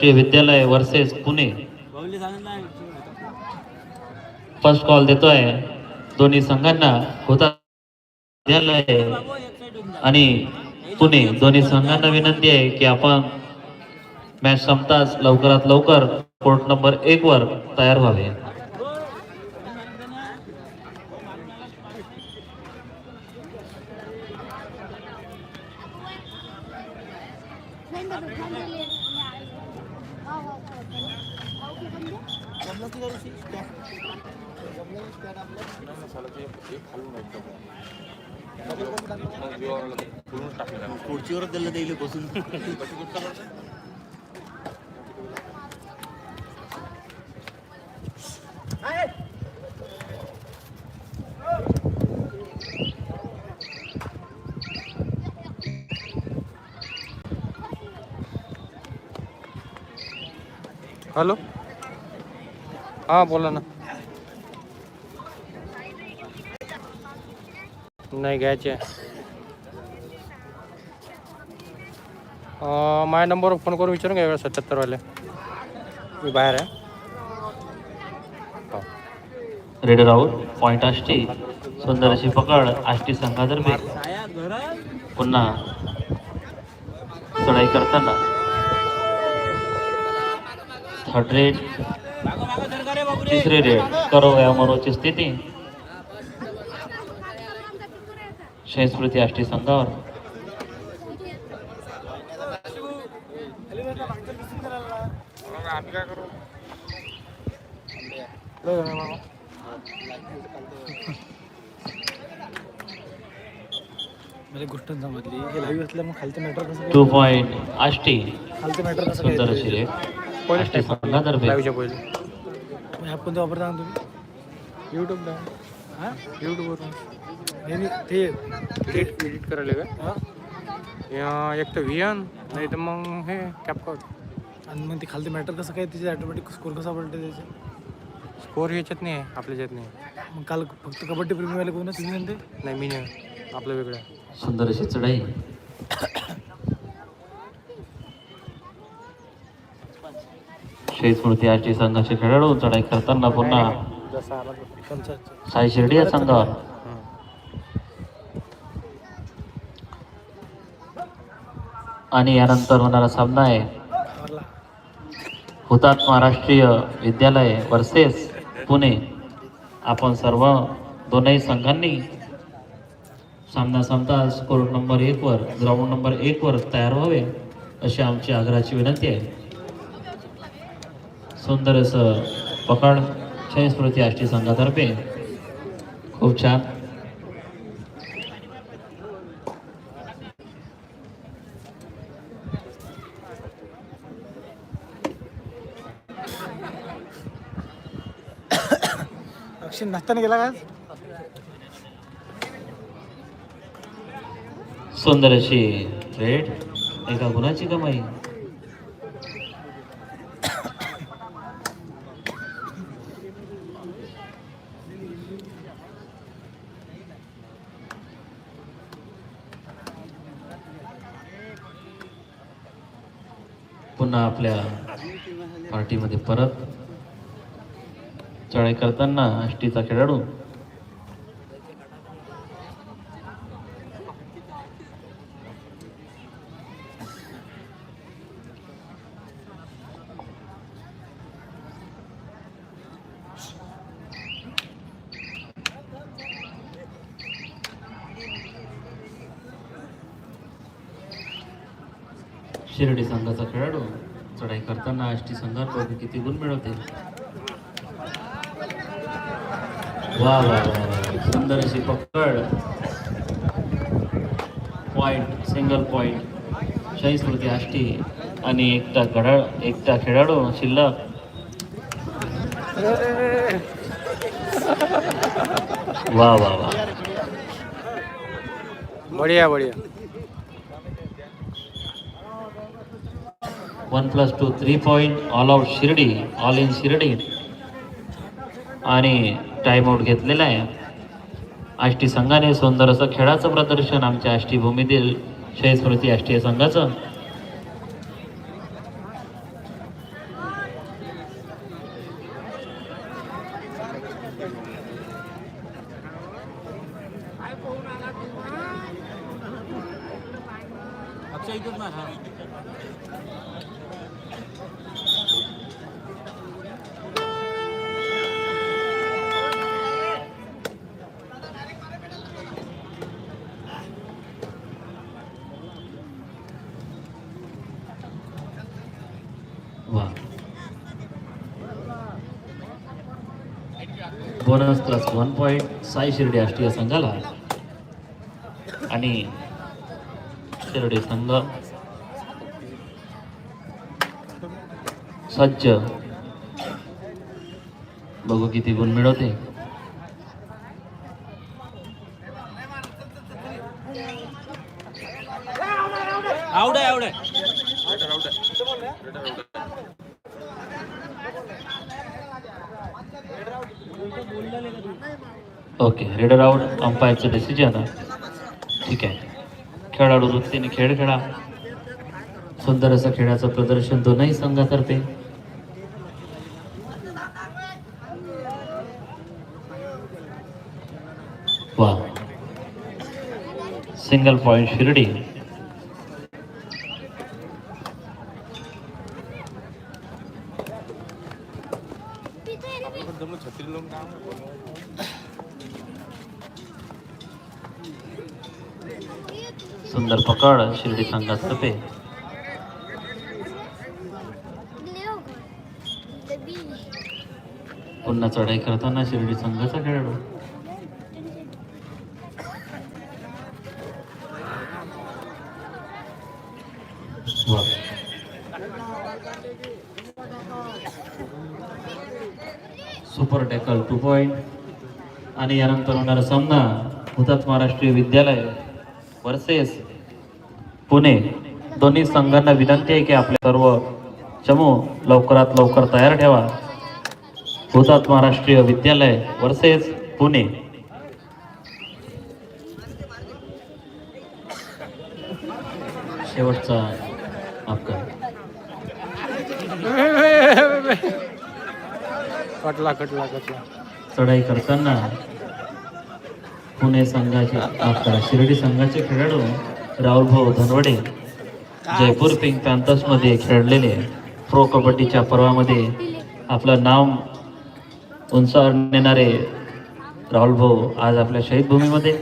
राष्ट्रीय विद्यालय versus Pune. First call देतोय. दोन्ही संघांना होता विद्यालय आणि पुणे दोन्ही संघांना विनंती आहे की आपण मॅच संपताच लवकरात लवकर कोर्ट नंबर एक वर तयार व्हावे. खुर्चीवर दिलं देईल बसून. हॅलो. हां बोला ना. नाही घ्यायचे. माझ्या नंबरवर फोन करून विचारून घ्या सत्याहत्तरवाले. मी बाहेर आहे. हो. रेडर आउट पॉइंट आष्टी सुंदर अशी पकड आष्टी संघातर्फे पुन्हा चढाई करताना. थर्ड रेड तिसरी रेड करो या मनोची स्थिती. संस्कृती आष्टी संघावर. काय करू? मला गोष्ट समजली. हे लाईव्ह असल्या मग खालचं मॅटर कसं टू पॉइंट आष्टी. खालचं मॅटर कसं काय? सुंदर अशी पहिले संघातर्फे लाईव्हच्या पहिले. ॲप कोणतं वापरता ना तुम्ही? यूट्यूबला हां? यूट्यूबवरून नाही नाही, ते एडिट एडिट करायला का हां? या, एक तर व्हियन नाही तर मग हे कॅपकॉट आणि मग ते खालचं मॅटर कसं काय त्याचे ऑटोमॅटिक स्कोर कसा पडते त्याचे? स्कोर ह्याच्यात नाही आहे आपल्या ह्याच्यात नाही मग काल फक्त कबड्डी प्रेमीवाले कोण तुम्ही म्हणते? नाही मी नाही. आपलं वेगळं. आहे सुंदर अशी चढाई. शहीद स्मृती आष्टी संघाचे खेळाडू चढाई करताना पुन्हा त्यांचा साई शिर्डी या संघावर. आणि यानंतर होणारा सामना आहे. हुतात्मा राष्ट्रीय विद्यालय वर्सेस पुणे. आपण सर्व दोनही संघांनी सामना संपता स्कोर नंबर एकवर ग्राउंड नंबर एकवर तयार व्हावे अशी आमची आग्रहाची विनंती आहे. सुंदर असं पकड क्षय स्मृती आष्टी संघातर्फे. खूप छान. अक्षय नसताना गेला का सुंदर अशी भेट. एका गुणाची कमाई. पुन्हा आपल्या पार्टीमध्ये परत. ट्राय करताना आष्टीचा खेळाडू शिर्डी संघाचा खेळाडू चढाई करताना आष्टी संघात किती गुण मिळवते वा वा. सुंदर अशी पकड. पॉइंट सिंगल पॉइंट शाही स्मृती आष्टी आणि एकटा घड्याळ एकटा खेळाडू शिल्लक. वा वा वा. बढिया बढिया. One plus two three point all out Shirdi all in Shirdi. आणि टाईमआउट घेतलेला आहे. आष्टी संघाने सुंदर असं खेळाचं प्रदर्शन आमच्या आष्टी भूमीतील शहीद स्मृती आष्टीय संघाचं वा bonus plus one point Sai Shirdi राष्ट्रीय संघाला आणि शिर्डी संघ सज्ज. बघू किती गुण मिळवते. हेडर आउट अंपायरचं डिसिजन ठीक आहे. खेळाडू वृत्तीने खेळ खेळा. सुंदर असं खेळाचं प्रदर्शन दोनही संघातर्फे. वा. Single point Shirdi. सुंदर पकड शिर्डी संघातर्फे पुन्हा चढाई करताना शिर्डी संघाचा खेळाडू. सुपर टॅकल टू पॉइंट आणि यानंतर होणारा सामना हुतात्मा राष्ट्रीय विद्यालय. वर्सेस पुणे दोन्ही संघांना विनंती आहे की आपले सर्व चमू लवकरात लवकर तयार ठेवा. हुतात्मा राष्ट्रीय विद्यालय वर्सेस पुणे. शेवटचा अपघात. कटला कटला कटला. चढाई करताना पुणे संघाचे आता शिर्डी संघाचे खेळाडू राहुल भाऊ धनवडे जयपूर पिंक पॅन्थर्समध्ये खेळलेले प्रो कबड्डीच्या पर्वामध्ये आपलं नाव उंचावर नेणारे राहुल भाऊ आज आपल्या शहीद भूमीमध्ये.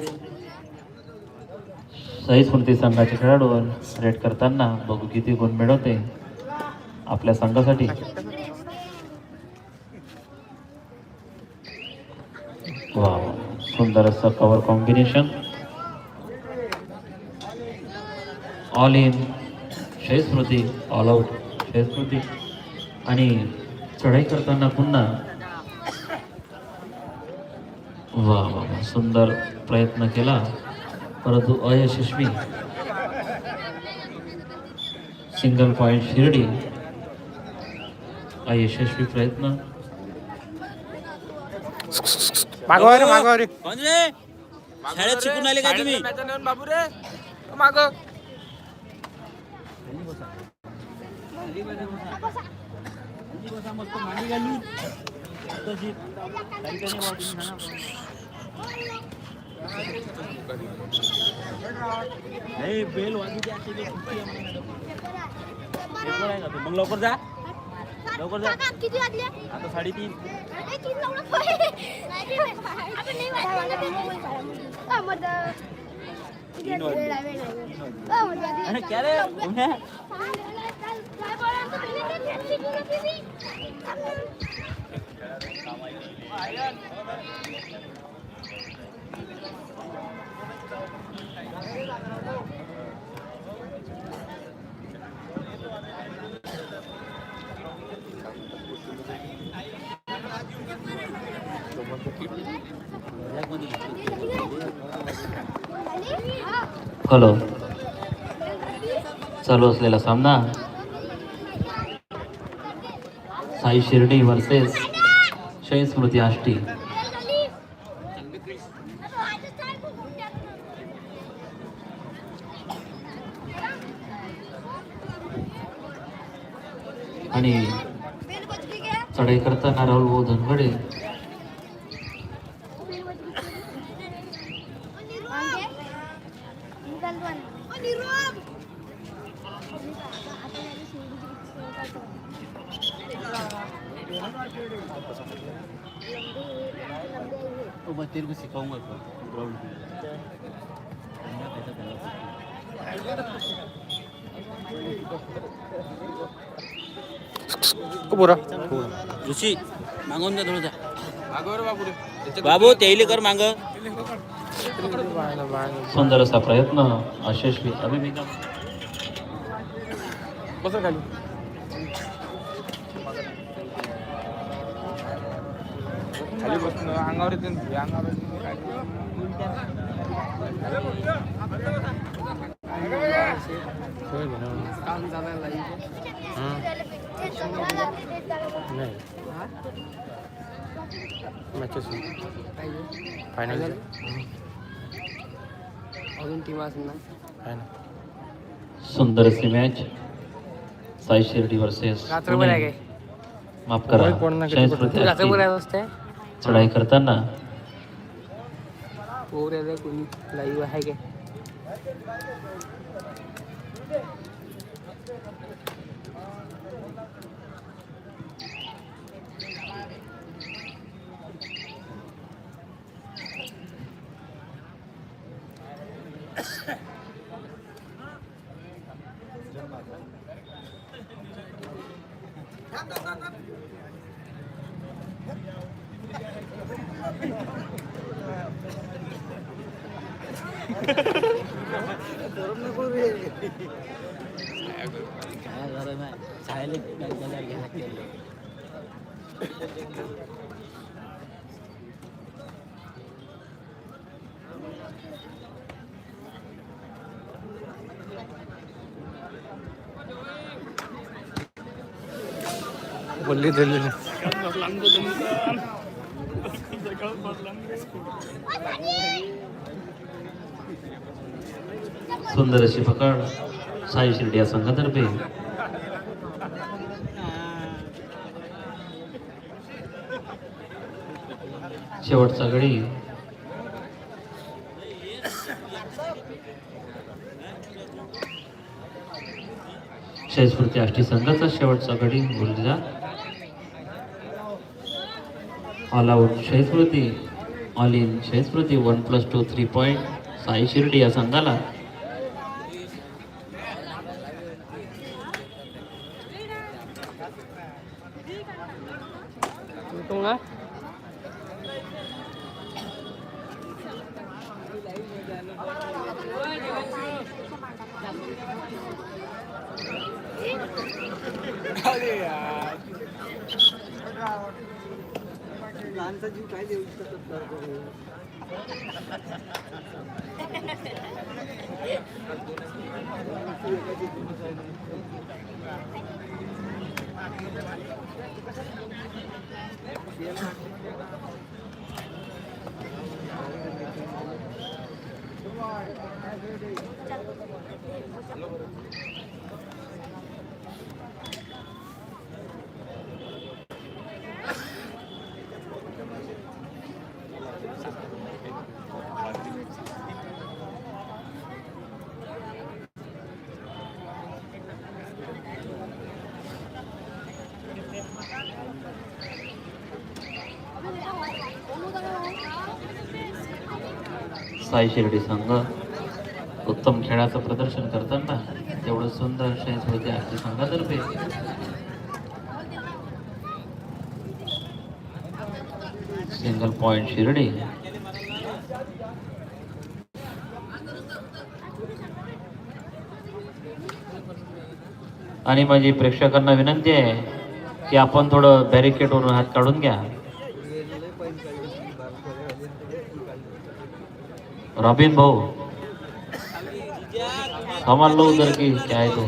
शहीद स्मृती संघाचे खेळाडू रेट करताना बघू किती गुण मिळवते आपल्या संघासाठी वा वा. सुंदर असं cover combination all in Shahid all out Shahid आणि चढाई करताना पुन्हा. वा वा वा. सुंदर प्रयत्न केला. परंतु अयशस्वी. Single point Shirdi. अयशस्वी प्रयत्न. मागवा रे मागवा रे कोण रे शाळेत शिकून आले का तुम्ही बाबू रे माग नाही बेल वाजू द्या ते सुट्टी आहे म्हणून. पेपर आहे का तो? मग लवकर जा लवकर जा. किती वाजले आता साडेतीन अरे, तीन लावलं पाहिजे. आपण नाही वाजवलं. अ, मग, अ, तीन वाजले. वेळ आहे, वेळ आहे. अ, मग, अ, अरे क्या रे उन्हे? काय बोलायचं तुम्ही? ते खेळ शिकू नका तुम्ही. हा. हॅलो. चालू असलेला सामना. साई शिर्डी वर्सेस शहीद स्मृती आष्टी. आणि चढाई करताना राहुल भाऊ धनगडे तो मैं तेरे को सिखाऊंगा ग्राउंड बोरा ऋषी मागवून द्या थोडं बाबू त्याईले कर माग सुंदर असा प्रयत्न यशस्वी अभिमिका बस खाली खाली बसून अंगावर येते अंगावर. नाही. मॅचेस फायनल अजून? टीम असेल ना फायनल सुंदर अशी मॅच साई शिर्डी वर्सेस रात्रभर आहे काय? माफ करा. शाहीस चढाई करताना. पोर यायला कोणी? लाईव्ह आहे काय गरज नाही शाळेला बँकेला घ्या केलं बोलली दिल्ली सुंदर अशी पकड साई शिर्डी या संघातर्फे. शेवटचा गडी. शैस्फूर्ती आष्टी संघाचा शेवटचा गडी गुलजा ऑल आऊट शेषपूर्ती all in शेषपूर्ती one plus two three point Sai Shirdi या संघाला लहानचा जीव काय देऊ शकतात साई शिर्डी संघ उत्तम खेळाचं प्रदर्शन करताना तेवढं सुंदर शेष होते आजच्या संघातर्फे. Single point Shirdi. आणि माझी प्रेक्षकांना विनंती आहे की आपण थोडं बॅरिकेडवरून हात काढून घ्या. रॉबिन भाऊ संभाल लो उधर की क्या है तो.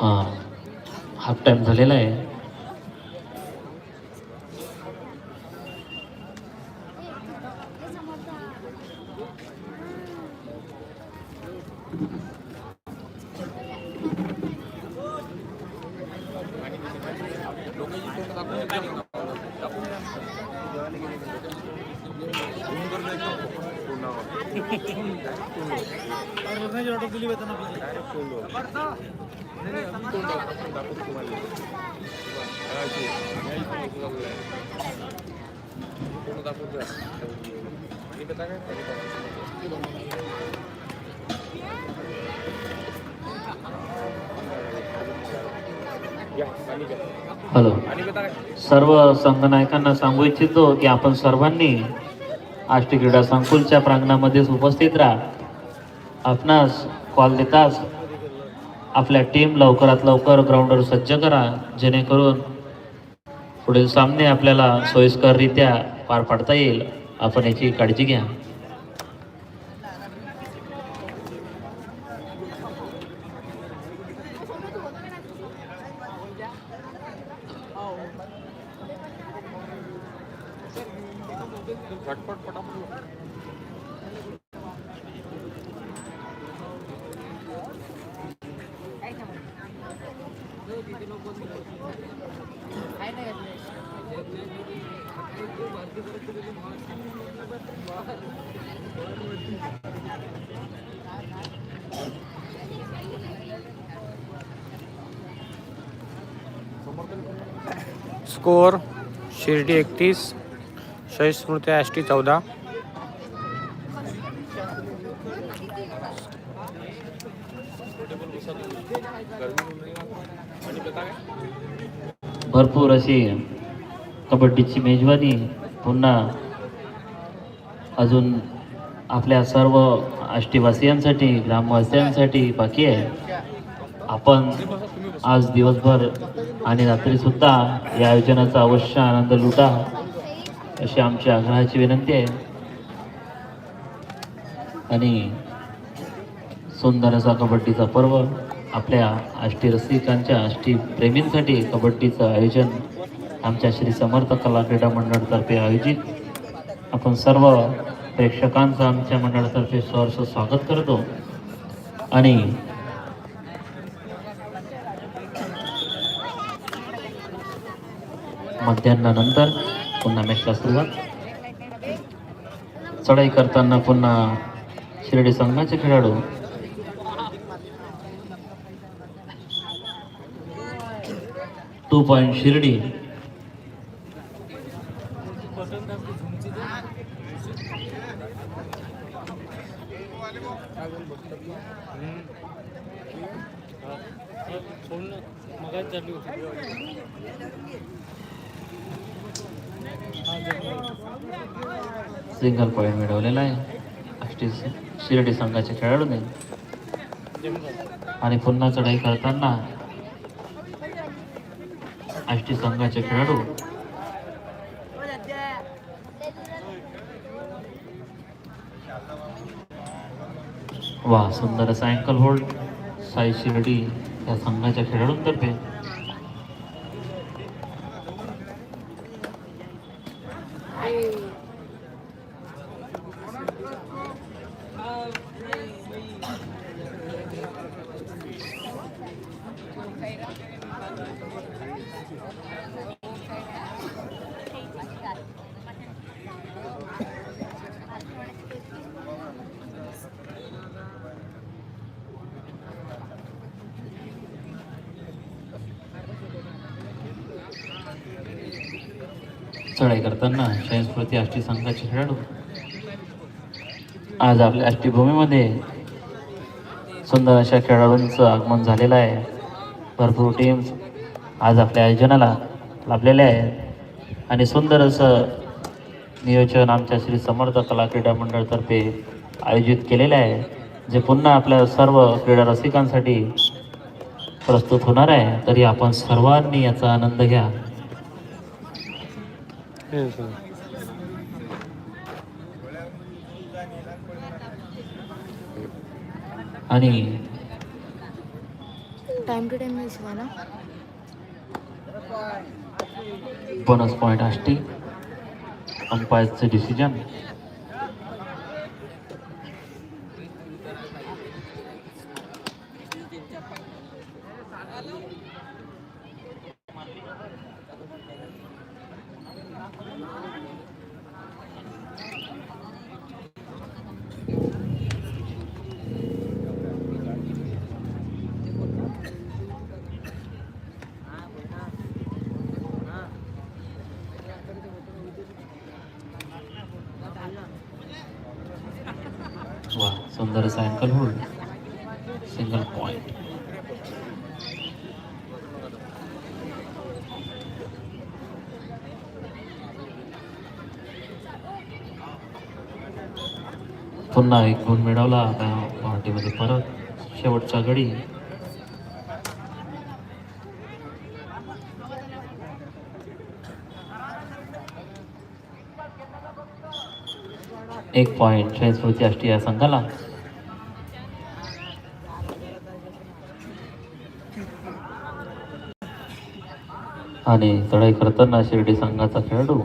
हां हाफ टाइम झालेला आहे. हॅलो. सर्व संघनायकांना सांगू इच्छितो की आपण सर्वांनी आष्टी क्रीडा संकुलच्या प्रांगणामध्येच उपस्थित राहा. आपणास कॉल देताच आपल्या टीम लवकरात लवकर ग्राउंडवर सज्ज करा जेणेकरून पुढील सामने आपल्याला सोयीस्कररित्या पार पाडता येईल. आपण याची काळजी घ्या. स्कोअर शिर्डी एकतीस शहीद स्मृती आष्टी चौदा. भरपूर अशी कबड्डीची मेजवानी पुन्हा अजून आपल्या सर्व आष्टीवासियांसाठी ग्रामवासियांसाठी बाकी आहे. आपण आज दिवसभर आणि रात्रीसुद्धा या आयोजनाचा अवश्य आनंद लुटा अशी आमची आग्रहाची विनंती आहे. आणि सुंदर असा कबड्डीचा पर्व आपल्या आष्टी रसिकांच्या आष्टी प्रेमींसाठी कबड्डीचं आयोजन आमच्या श्री समर्थ कला क्रीडा मंडळातर्फे आयोजित. आपण सर्व प्रेक्षकांचं आमच्या मंडळातर्फे सहर्ष स्वागत करतो. आणि मध्यान्नानंतर पुन्हा मॅचला सुरुवात. चढाई करताना पुन्हा शिर्डी संघाचे खेळाडू. Two point Shirdi. Single point मिळवलेला आहे. आष्टी शिर्डी संघाच्या खेळाडूने आणि पुन्हा चढाई करताना अष्टी संघाचे खेळाडू वा सुंदर असा अँकल होल्ड साई शिर्डी या संघाच्या खेळाडूंतर्फे. चढाई करताना स्मृती आष्टी संघाचे खेळाडू. आज आपल्या आष्टीभूमीमध्ये सुंदर अशा खेळाडूंचं आगमन झालेलं आहे. भरपूर टीम्स आज आपल्या आयोजनाला लाभलेल्या आहेत. आणि सुंदर असं नियोजन आमच्या श्री समर्थ कला क्रीडा मंडळतर्फे आयोजित केलेलं आहे जे पुन्हा आपल्या सर्व क्रीडा रसिकांसाठी प्रस्तुत होणार आहे. तरी आपण सर्वांनी याचा आनंद घ्या. आणि टाइम टू टाइम ना बोनस पॉईंट आष्टी अंपायरचं डिसिजन सुंदर असा अँकल होल्ड सिंगल पॉईंट पुन्हा एक गुण मिळवला आता पार्टीमध्ये परत. शेवटचा गडी. एक पॉइंट स्मृती आष्टी या संघाला. आणि चढाई करताना शिर्डी संघाचा खेळाडू.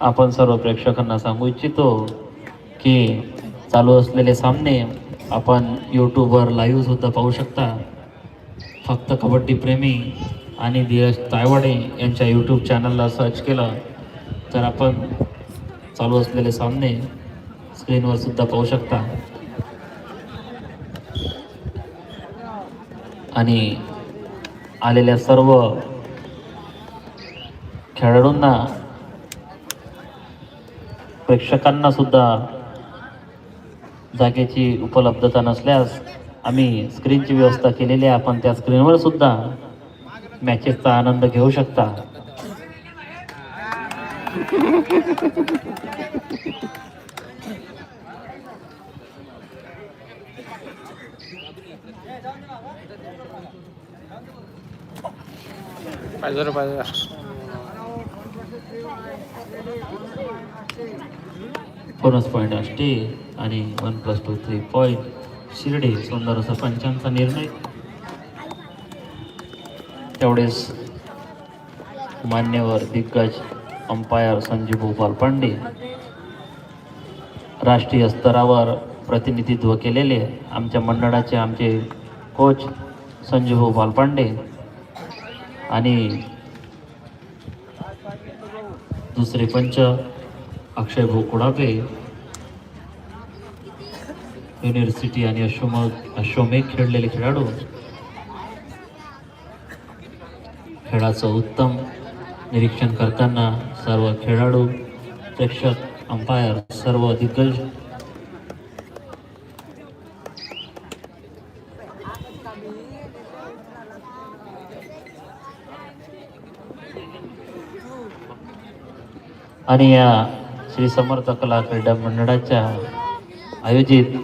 आपण सर्व प्रेक्षकांना सांगू इच्छितो की चालू असलेले सामने आपण यूट्यूबवर लाईव्ह सुद्धा पाहू शकता. फक्त कबड्डी प्रेमी आणि धीरज तायवाडे यांच्या यूट्यूब चॅनलला सर्च केलं तर आपण चालू असलेले सामने स्क्रीनवर सुद्धा पाहू शकता. आणि आलेल्या सर्व खेळाडूंना प्रेक्षकांना सुद्धा जागेची उपलब्धता नसल्यास आम्ही स्क्रीनची व्यवस्था केलेली आहे. आपण त्या स्क्रीनवर सुद्धा मॅचेसचा आनंद घेऊ शकता. पाहिजे रे पाहिजे. बोनस पॉईंट असते आणि one plus two three point Shirdi सुंदर असा पंचांचा निर्णय. तेवढेच मान्यवर दिग्गज अंपायर संजीव भोपाल पांडे राष्ट्रीय स्तरावर प्रतिनिधित्व केलेले आमच्या मंडळाचे आमचे कोच संजीव भोपाल पांडे आणि दुसरे पंच अक्षय भाऊ कुडापे युनिव्हर्सिटी आणि अश्वम अश्वमेघ खेळलेले खेळाडू खेळाचं उत्तम निरीक्षण करताना सर्व खेळाडू प्रेक्षक अंपायर सर्व दिग्गज आणि या श्री समर्थ कला क्रीडा मंडळाच्या आयोजित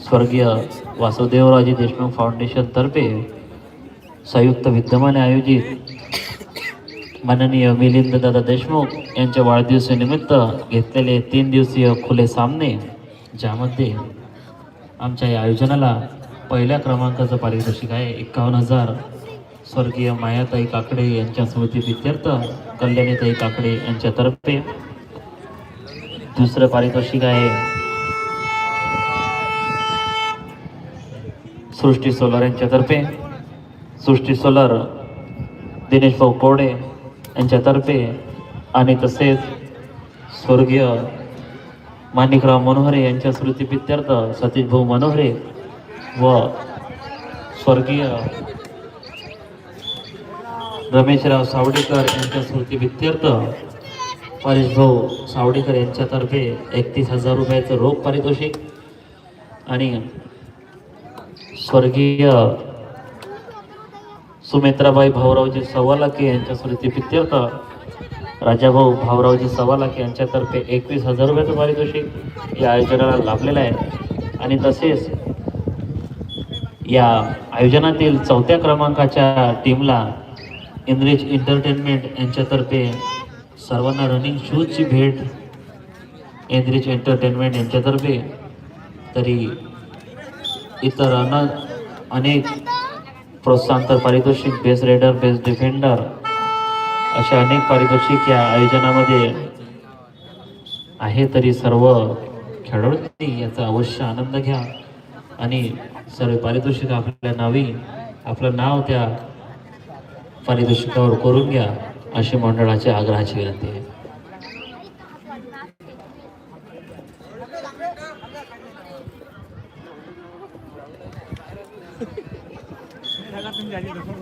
स्वर्गीय वासुदेवराजे देशमुख फाउंडेशनतर्फे संयुक्त विद्यमाने आयोजित माननीय मिलिंद दादा देशमुख यांच्या वाढदिवसानिमित्त घेतलेले तीन दिवसीय खुले सामने ज्यामध्ये आमच्या या आयोजनाला पहिल्या क्रमांकाचं पारितोषिक आहे. एकावन्न हजार स्वर्गीय मायाताई काकडे यांच्या स्मृतीप्रित्यर्थ कल्याणीताई काकडे यांच्यातर्फे दुसरं पारितोषिक आहे सृष्टी सोलर यांच्यातर्फे सृष्टी सोलार दिनेश भाऊ कोडे यांच्यातर्फे आणि तसेच स्वर्गीय माणिकराव मनोहरे यांच्या स्मृतीप्रित्यर्थ सतीश भाऊ मनोहरे व स्वर्गीय रमेशराव सावडेकर यांच्या स्मृतीप्रित्यर्थ परेश भाऊ सावडेकर यांच्यातर्फे एकतीस हजार रुपयाचं रोख पारितोषिक आणि स्वर्गीय सुमित्राबाई भाऊरावजी सवालाके यांच्या स्मृतीप्रित्यर्थ राजाभाऊ भाऊरावजी सवालाके यांच्यातर्फे एकवीस हजार रुपयाचं पारितोषिक या आयोजनाला लाभलेलं आहे. आणि तसेच या आयोजनातील चौथ्या क्रमांकाच्या टीमला इनरिच एंटरटेनमेंट यांच्यातर्फे सर्वांना रनिंग शूजची भेट एनरिच एंटरटेनमेंट यांच्यातर्फे. तरी इतर अनेक प्रोत्साहन तर पारितोषिक बेस्ट रेडर बेस्ट डिफेंडर अशा अनेक पारितोषिक या आयोजनामध्ये आहे तरी सर्व खेळाडूंनी याचा अवश्य आनंद घ्या. आणि सर्व पारितोषिक आपल्या नावी आपलं नाव त्या पारितोषिकावर करून घ्या अशी मंडळाच्या आग्रहाची विनंती आहे.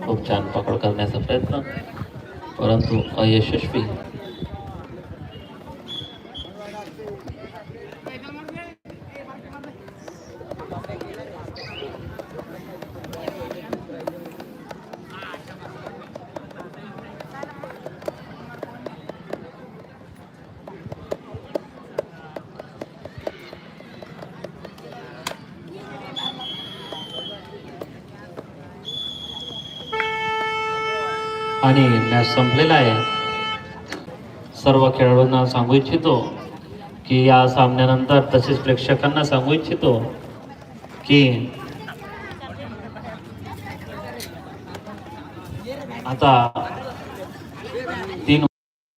खूप छान पकड करण्याचा प्रयत्न. परंतु अयशस्वी आणि मॅच संपलेला आहे. सर्व खेळाडूंना सांगू इच्छितो की या सामन्यानंतर तसेच प्रेक्षकांना सांगू इच्छितो की आता